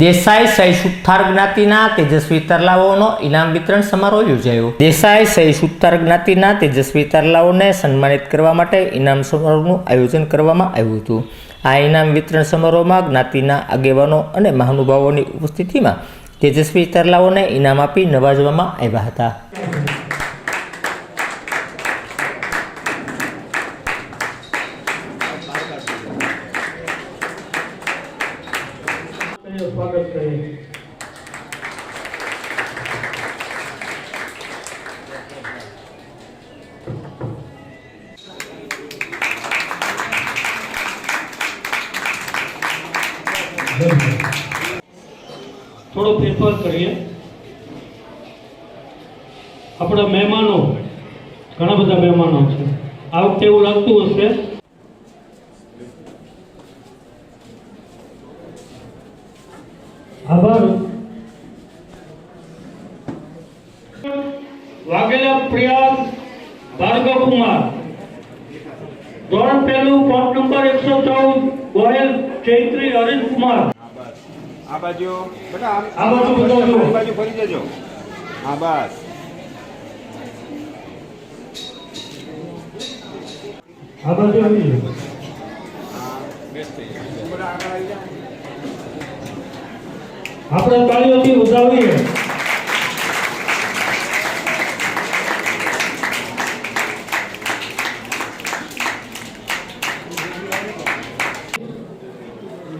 દેસાઈ સહી સુથાર જ્ઞાતિના તેજસ્વી તરલાઓનો ઇનામ વિતરણ સમારોહ યોજાયો. દેસાઈ સહી સુથાર જ્ઞાતિના તેજસ્વી તરલાઓને સન્માનિત કરવા માટે ઇનામ સમારોહનું આયોજન કરવામાં આવ્યું હતું. આ ઇનામ વિતરણ સમારોહમાં જ્ઞાતિના આગેવાનો અને મહાનુભાવોની ઉપસ્થિતિમાં તેજસ્વી તરલાઓને ઇનામ આપી નવાજવામાં આવ્યા હતા. સ્વાગત કરીએ. થોડો ફેરફાર કરીએ. આપણા મહેમાનો, ઘણા બધા મહેમાનો છે. આ વખતે એવું લાગતું હશે આભાર. વાઘેલા પ્રિયાસ ભાર્ગવ કુમાર ધોરણ પહેલું કોટ નંબર એકસો ચૌદ ગોયલ ચૈત્રી હરીશ કુમાર આ બાજુ બેટા આ બાજુ બતાવજો. આ બાજુ ફરી જજો. હા બસ. આ બાજુ આવી જાઓ. બધા આગળ આવી જાઓ આપણે તાળીઓથી વધાવીએ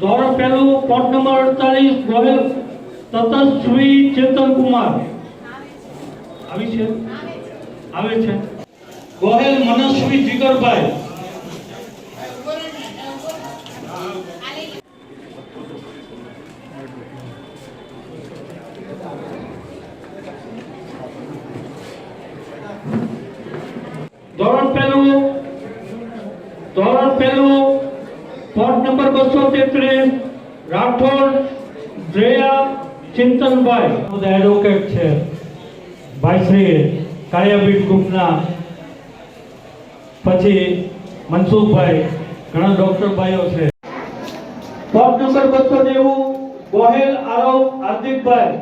ધોરણ પહેલું કોટ નંબર અડતાલીસ ગોહિલ તતસ્વી ચેતન કુમાર આવી છે આવે છે ગોહેલ મનસ્વી જીગરભાઈ ધોરણ પહેલું ધોરણ પહેલું કોટ નંબર બસો તેત્રીસ રાઠોડ શ્રેયા ચિંતનભાઈ. એડવોકેટ છે. ભાઈશ્રી કાળિયાબીડ ગ્રુપના પછી મનસુખભાઈ ઘણા ડોક્ટર ભાઈઓ છે. કોટ નંબર બસો નેવું ગોહેલ આરવ હાર્દિકભાઈ.